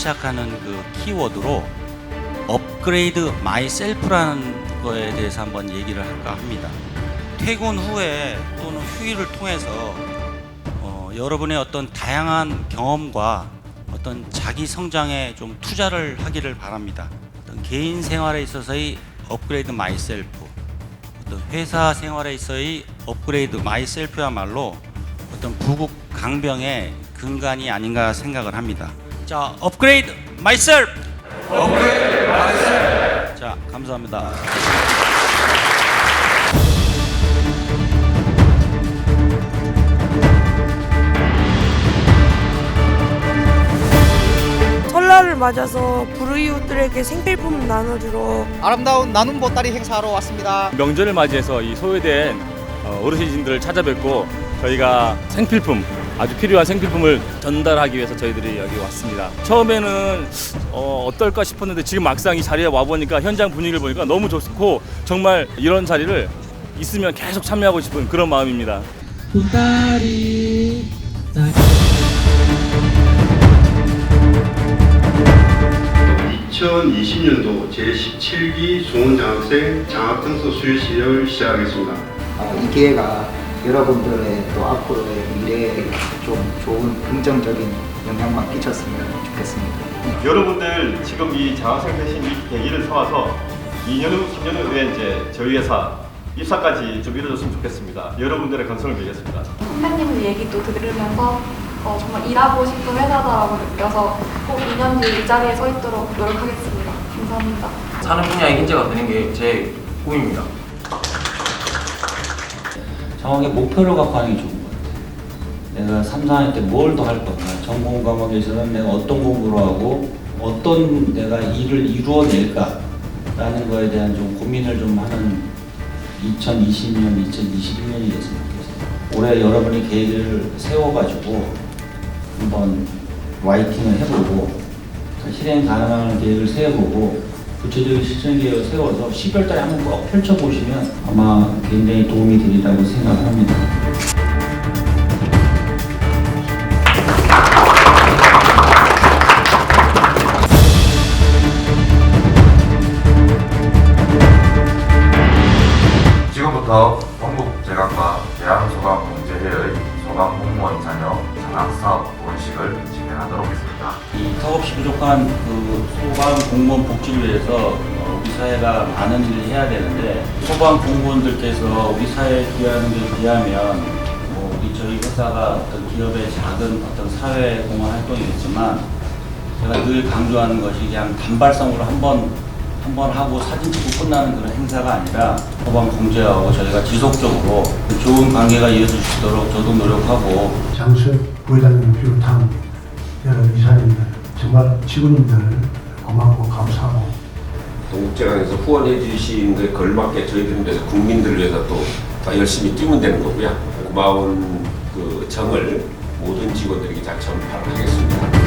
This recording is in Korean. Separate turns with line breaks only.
시작하는 그 키워드로 업그레이드 마이셀프라는 거에 대해서 한번 얘기를 할까 합니다. 퇴근 후에 또는 휴일을 통해서 어, 여러분의 어떤 다양한 경험과 어떤 자기 성장에 좀 투자를 하기를 바랍니다. 어떤 개인 생활에 있어서의 업그레이드 마이셀프, 어떤 회사 생활에 있어의 업그레이드 마이셀프야말로 어떤 부국 강병의 근간이 아닌가 생각을 합니다. 자, 업그레이드 마이셀프. 업그레이드 마이셀프. 자, 감사합니다.
설날을 맞아서 불우이웃들에게 생필품 나눠주러
아름다운 나눔 보따리 행사하러 왔습니다.
명절을 맞이해서 이 소외된 어, 어르신들을 찾아뵙고 저희가 생필품 아주 필요한 생필품을 전달하기 위해서 저희들이 여기 왔습니다. 처음에는 어, 어떨까 싶었는데 지금 막상 이 자리에 와 보니까 현장 분위기를 보니까 너무 좋고 정말 이런 자리를 있으면 계속 참여하고 싶은 그런 마음입니다.
보따리 자,
2020년도 제17기 수원장학생 장학증서 수여식을 시작하겠습니다.
어, 이 기회가 여러분들의 또 앞으로의 미래에 좀 좋은 긍정적인 영향만 끼쳤으면 좋겠습니다.
여러분들 지금 이 장학생 되신 이 계기를 삼아서 2년 후, 3년 후에 이제 저희 회사 입사까지 좀 이루어졌으면 좋겠습니다. 여러분들의 건성을 빌겠습니다.
선배님 얘기도 들으면서 어, 정말 일하고 싶은 회사다라고 느껴서 꼭 2년 뒤 이 자리에 서 있도록 노력하겠습니다. 감사합니다.
산업 분야의 인재가 되는 게 제 꿈입니다.
정확하게 목표를 갖고 하는 게 좋은 것 같아요. 내가 3, 4학년 때 뭘 더 할 건가? 전공 과목에서는 내가 어떤 공부를 하고 어떤 내가 일을 이루어낼까라는 거에 대한 좀 고민을 좀 하는 2020년, 2021년이 됐으면 좋겠어요. 올해 여러분이 계획을 세워가지고 한번 와이팅을 해보고 실행 가능한 계획을 세워보고 구체적인 실천 계획을 세워서 10월 달에 한번 꼭 펼쳐보시면 아마 굉장히 도움이 되리라고 생각합니다.
지금부터 동국제강과 대한소방 본식을 진행하도록 하겠습니다.
이 턱없이 부족한 그 소방 공무원 복지를 위해서 어, 우리 사회가 많은 일을 해야 되는데 소방 공무원들께서 우리 사회에 기여하는 데 비하면 뭐 우리 저희 회사가 어떤 기업의 작은 어떤 사회 공헌 활동이겠지만 제가 늘 강조하는 것이 그냥 단발성으로 한번 한 번 하고 사진 찍고 끝나는 그런 행사가 아니라 소방 공제하고 저희가 지속적으로 좋은 관계가 이어질 수 있도록 저도 노력하고
장수혁 부회장님을 비롯한 여러 이사님들 정말 직원님들 고맙고 감사하고
동국제강에서 후원해 주신 데 걸맞게 저희들은 그래서 국민들을 위해서 또 더 열심히 뛰면 되는 거고요. 고마운 그 정을 모든 직원들에게 잘 전파하겠습니다.